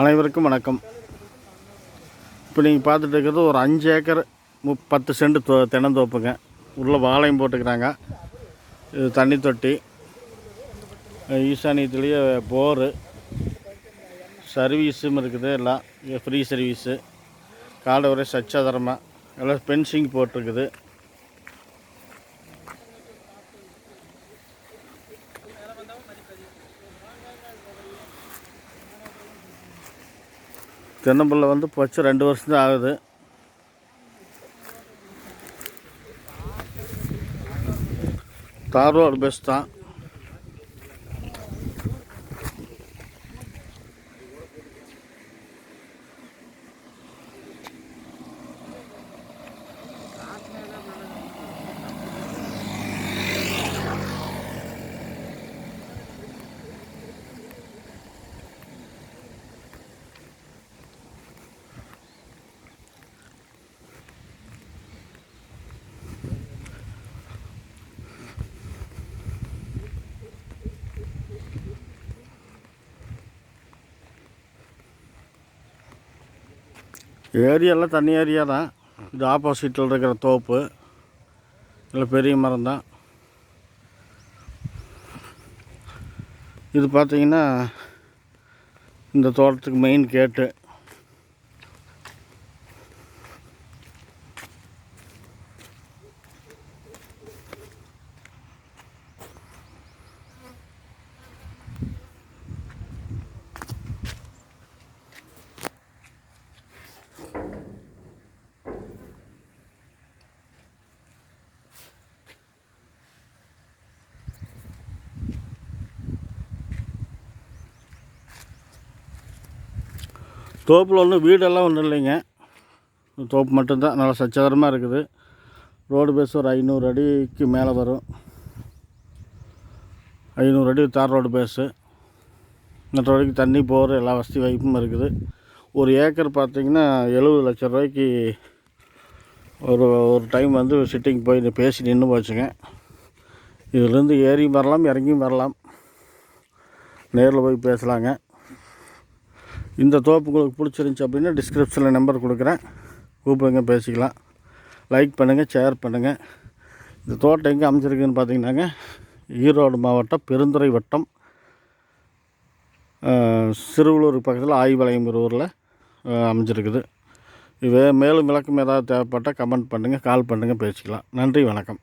அனைவருக்கும் வணக்கம். இப்போ நீங்கள் பார்த்துட்டு இருக்கிறது ஒரு அஞ்சு ஏக்கர் மு பத்து செண்டு தோ தென்னந்தோப்புங்க. உள்ளே வாழையும் போட்டுக்கிறாங்க. இது தண்ணி தொட்டி. ஈசானியத்துலேயே போரு. சர்வீஸும் இருக்குது எல்லாம். Free service. காலை ஒரே சச்சாதாரமாக எல்லாம் பென்சிங் போட்டிருக்குது. தென்னம்பிள்ளை வந்து பச்சை ரெண்டு வருஷம் தான் ஆகுது. தார் ரோடு பெஸ்ட் தான். ஏரியாலாம் தனி ஏரியா தான். இது ஆப்போசிட்டில் இருக்கிற தோப்பு. இல்லை பெரிய மரம் தான். இது பார்த்தீங்கன்னா இந்த தோட்டத்துக்கு மெயின் கேட்டு தோப்பில் ஒன்றும் வீடெல்லாம் ஒன்றும் இல்லைங்க. தோப்பு மட்டும்தான். நல்லா சச்சகரமாக இருக்குது. ரோடு பேஸ் ஒரு ஐநூறு அடிக்கு மேலே வரும். ஐநூறு அடி தார் ரோடு பேஸு மற்றபடிக்கு தண்ணி போகிற எல்லா வசதி வாய்ப்பும் இருக்குது. ஒரு ஏக்கர் பார்த்திங்கன்னா எழுபது லட்ச ரூபாய்க்கு ஒரு ஒரு டைம் வந்து சிட்டிங் போய் பேசி நின்று போச்சுங்க. இதுலேருந்து ஏறியும் வரலாம் இறங்கியும் வரலாம். நேரில் போய் பேசலாங்க. இந்த தோப்பு உங்களுக்கு பிடிச்சிருந்துச்சி அப்படின்னா டிஸ்கிரிப்ஷனில் நம்பர் கொடுக்குறேன். கூப்பிடுங்க பேசிக்கலாம். லைக் பண்ணுங்கள் ஷேர் பண்ணுங்கள் இந்த தோட்டம் எங்கே அமைச்சிருக்குன்னு பார்த்தீங்கன்னாங்க ஈரோடு மாவட்டம் பெருந்துறை வட்டம் சிறுவலூர் பக்கத்தில் ஆய்வளையங்கிற ஊரில் அமைஞ்சிருக்குது. இது மேலும் விளக்கம் ஏதாவது தேவைப்பட்டால் கமெண்ட் பண்ணுங்கள் கால் பண்ணுங்கள் பேசிக்கலாம். நன்றி வணக்கம்.